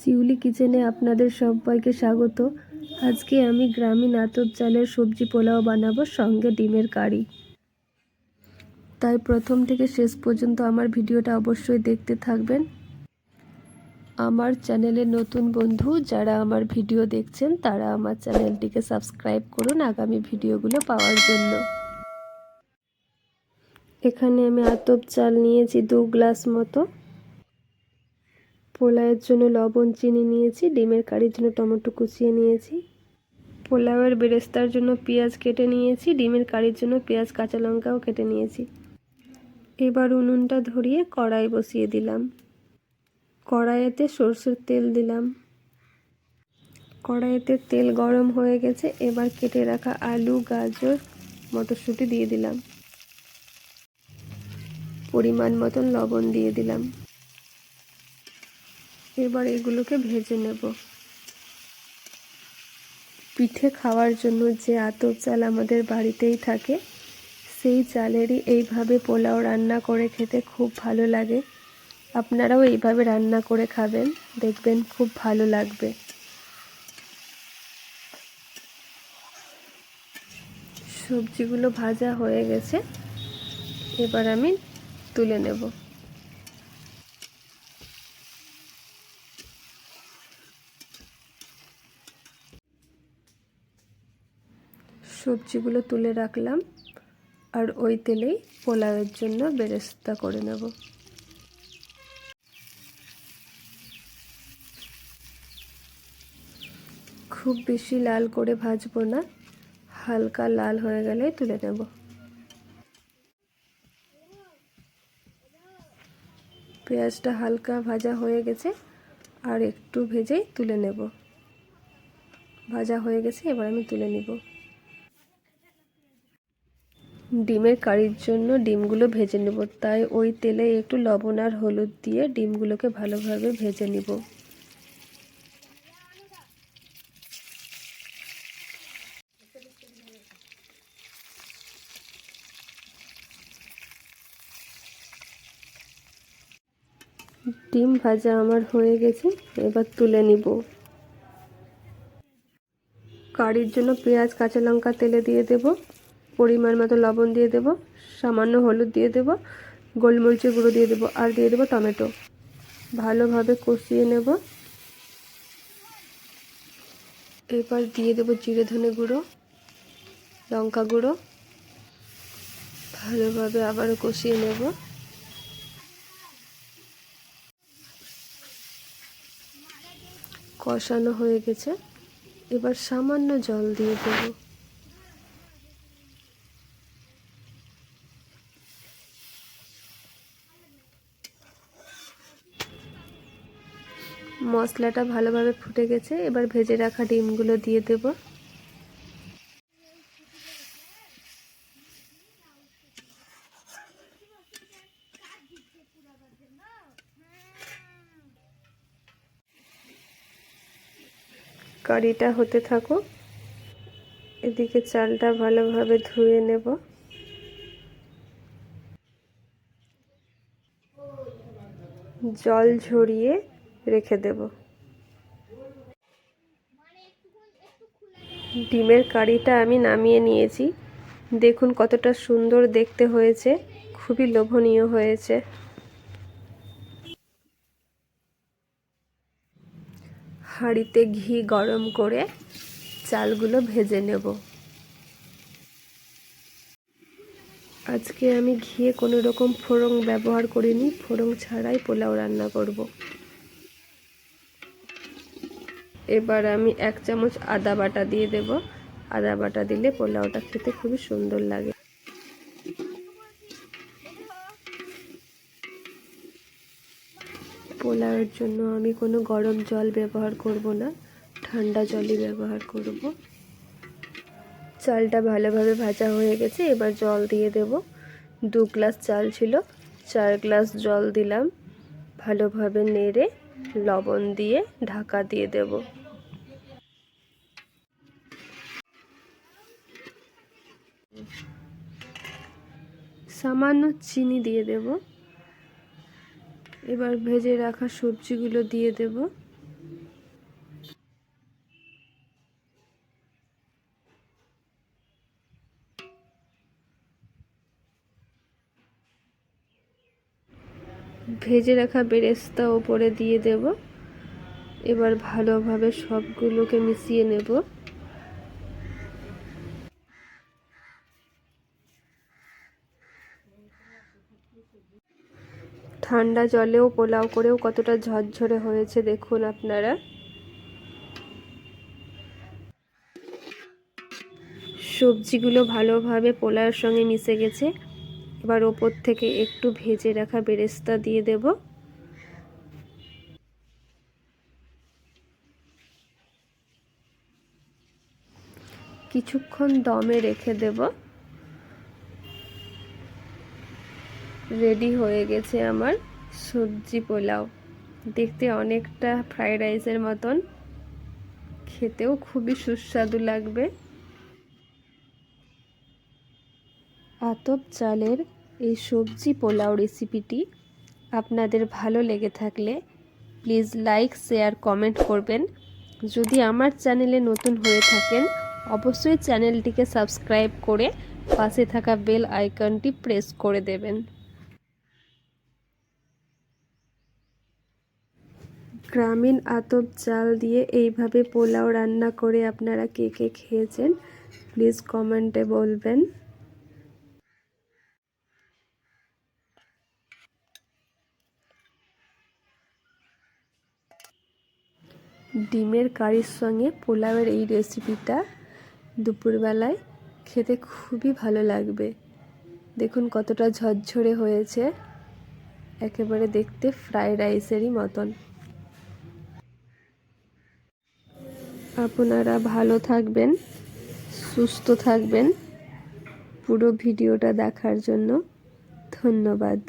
শিউলি কিচেনে আপনাদের সবাইকে স্বাগত। আজকে আমি গ্রামীণ আতপ চালের সবজি পোলাও বানাবো, সঙ্গে ডিমের কারি। তাই প্রথম থেকে শেষ পর্যন্ত আমার ভিডিওটা অবশ্যই দেখতে থাকবেন। আমার চ্যানেলে নতুন বন্ধু যারা আমার ভিডিও দেখছেন, তারা আমার চ্যানেলটিকে সাবস্ক্রাইব করুন আগামী ভিডিওগুলো পাওয়ার জন্য। এখানে আমি আতপ চাল নিয়েছি দু গ্লাস মতো। পোলাওয়ের জন্য লবণ চিনি নিয়েছি, ডিমের কারির জন্য টমেটো কুচিয়ে নিয়েছি। পোলাওয়ের বেরেস্তার জন্য পেঁয়াজ কেটে নিয়েছি, ডিমের কারির জন্য পেঁয়াজ, কাঁচা লঙ্কাও কেটে নিয়েছি। এবার উনুনটা ধরিয়ে কড়াই বসিয়ে দিলাম। কড়াইতে সর্ষের তেল দিলাম। কড়াইতে তেল গরম হয়ে গেছে, এবার কেটে রাখা আলু, গাজর, মটরশুঁটি দিয়ে দিলাম। পরিমাণ মতন লবণ দিয়ে দিলাম। এবার এগুলোকে ভেজে নেব। পিঠে খাওয়ার জন্য যে আতপ চাল আমাদের বাড়িতেই থাকে, সেই চালেরই এইভাবে পোলাও রান্না করে খেতে খুব ভালো লাগে। আপনারাও এইভাবে রান্না করে খাবেন, দেখবেন খুব ভালো লাগবে। সবজিগুলো ভাজা হয়ে গেছে, এবার আমি তুলে নেব। সবজিগুলো তুলে রাখলাম আর ওই তেলেই পোলাওয়ের জন্য বেরেস্তা করে নেব। খুব বেশি লাল করে ভাজবো না, হালকা লাল হয়ে গেলে তুলে নেব। পেঁয়াজটা হালকা ভাজা হয়ে গেছে আর একটু ভেজেই তুলে নেব। ভাজা হয়ে গেছে, এবার আমি তুলে নিব। ডিমের কারির জন্য ডিমগুলো ভেজে নেব। তাই ওই তেলে একটু লবণ আর হলুদ দিয়ে ডিমগুলোকে ভালোভাবে ভেজে নিব। ডিম ভাজা আমার হয়ে গেছে, এবার তুলে নিব। কারির জন্য পেঁয়াজ, কাঁচা লঙ্কা তেলে দিয়ে দেব। পরিমাণ মতো লবণ দিয়ে দেব, সামান্য হলুদ দিয়ে দেব, গোলমরিচের গুঁড়ো দিয়ে দেব আর দিয়ে দেব টমেটো। ভালোভাবে কষিয়ে নেব। এবার দিয়ে দেব জিরে ধনে গুঁড়ো, লঙ্কা গুঁড়ো। ভালোভাবে আবারও কষিয়ে নেব। কষানো হয়ে গেছে। এবার সামান্য জল দিয়ে দেব। মশলাটা ভালোভাবে ফুটে গেছে। এবার ভেজে রাখা ডিমগুলো দিয়ে দেব। কারিটা হতে থাকো এদিকে চালটা ভালোভাবে ধুয়ে নেব। জল ঝরিয়ে রেখে দেব। ডিমের কারিটা আমি নামিয়ে নিয়েছি। দেখুন কতটা সুন্দর দেখতে হয়েছে, খুবই লোভনীয় হয়েছে। হাঁড়িতে ঘি গরম করে চালগুলো ভেজে নেব। আজকে আমি ঘিয়ে কোনো রকম ফোড়ং ব্যবহার করিনি ফোড়ং ছাড়াই পোলাও রান্না করব। এবার আমি এক চামচ আদা বাটা দিয়ে দেব। আদা বাটা দিলে পোলাওটা খেতে খুবই সুন্দর লাগে। পোলাওয়ের জন্য আমি কোনো গরম জল ব্যবহার করব না, ঠান্ডা জলই ব্যবহার করব। চালটা ভালোভাবে ভাজা হয়ে গেছে, এবার জল দিয়ে দেব। দু গ্লাস চাল ছিল, চার গ্লাস জল দিলাম। ভালোভাবে নেড়ে লবণ দিয়ে ঢাকা দিয়ে দেব। সামান্য চিনি দিয়ে দেব। এবার ভেজে রাখা সবজিগুলো দিয়ে দেব। ভেজে রাখা বেরেস্তা ওপরে দিয়ে দেব। এবার ভালোভাবে সবগুলোকে মিশিয়ে নেব। ঠান্ডা জলেও, পোলাও করেও কতটা ঝরঝরে হয়েছে দেখুন আপনারা। সবজিগুলো ভালোভাবে পোলাওর সঙ্গে মিশে গেছে। এবার ওপর থেকে একটু ভেজে রাখা বেরেস্তা দিয়ে দেব। কিছুক্ষণ দমে রেখে দেব। রেডি হয়ে গেছে আমার সবজি পোলাও। দেখতে অনেকটা ফ্রাইড রাইসের মতন। খেতেও খুবই সুস্বাদু লাগবে। আতপ চালের এই সবজি পোলাও রেসিপিটি আপনাদের ভালো লেগে থাকলে প্লিজ লাইক শেয়ার কমেন্ট করবেন। যদি আমার চ্যানেলে নতুন হয়ে থাকেন, অবশ্যই চ্যানেলটিকে সাবস্ক্রাইব করে পাশে থাকা বেল আইকনটি প্রেস করে দেবেন। গ্রামীণ আতপ চাল দিয়ে এইভাবে পোলাও রান্না করে আপনারা কে কে খেয়েছেন প্লিজ কমেন্টে বলবেন। ডিমের কারির সঙ্গে পোলাওয়ের এই রেসিপিটা দুপুরবেলায় খেতে খুবই ভালো লাগবে। দেখুন কতটা ঝরঝরে হয়েছে, একেবারে দেখতে ফ্রাইড রাইসেরই মতন। আপনারা ভালো থাকবেন সুস্থ থাকবেন। পুরো ভিডিওটা দেখার জন্য ধন্যবাদ।